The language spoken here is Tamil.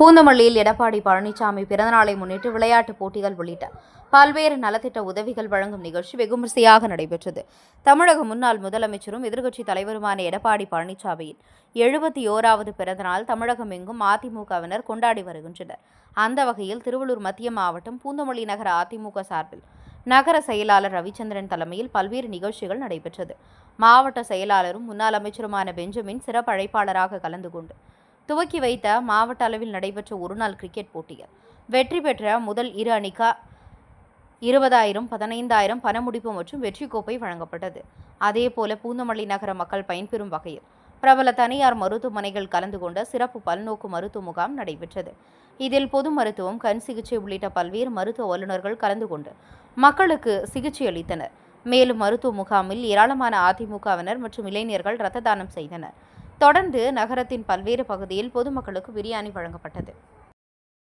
பூந்தமல்லியில் எடப்பாடி பழனிசாமி பிறந்தநாளை முன்னிட்டு விளையாட்டுப் போட்டிகள் உள்ளிட்ட பல்வேறு நலத்திட்ட உதவிகள் வழங்கும் நிகழ்ச்சி வெகுமரிசையாக நடைபெற்றது. தமிழக முன்னாள் முதலமைச்சரும் எதிர்க்கட்சித் தலைவருமான எடப்பாடி பழனிசாமியின் எழுபத்தி ஓராவது பிறந்தநாள் தமிழகம் எங்கும் அதிமுகவினர் கொண்டாடி வருகின்றனர். அந்த வகையில் திருவள்ளூர் மத்திய மாவட்டம் பூந்தமல்லி நகர அதிமுக சார்பில் நகர செயலாளர் ரவிச்சந்திரன் தலைமையில் பல்வேறு நிகழ்ச்சிகள் நடைபெற்றது. மாவட்ட செயலாளரும் முன்னாள் அமைச்சருமான பெஞ்சமின் சிறப்பு அழைப்பாளராக கலந்து கொண்டு துவக்கி வைத்த மாவட்ட அளவில் நடைபெற்ற ஒருநாள் கிரிக்கெட் போட்டியில் வெற்றி பெற்ற முதல் இரு அணிக்கா இருபதாயிரம் பதினைந்தாயிரம் பணமுடிப்பு மற்றும் வெற்றி கோப்பை வழங்கப்பட்டது. அதேபோல பூந்தமல்லி நகர மக்கள் பயன்பெறும் வகையில் பிரபல தனியார் மருத்துவமனைகள் கலந்து கொண்ட சிறப்பு பல்நோக்கு மருத்துவ முகாம் நடைபெற்றது. இதில் பொது மருத்துவம் கண் சிகிச்சை உள்ளிட்ட பல்வேறு மருத்துவ வல்லுநர்கள் கலந்து கொண்டு மக்களுக்கு சிகிச்சை அளித்தனர். மேலும் மருத்துவ முகாமில் ஏராளமான அதிமுகவினர் மற்றும் இளைஞர்கள் இரத்த தானம் செய்தனர். தொடர்ந்து நகரத்தின் பல்வேறு பகுதியில் பொதுமக்களுக்கு பிரியாணி வழங்கப்பட்டது.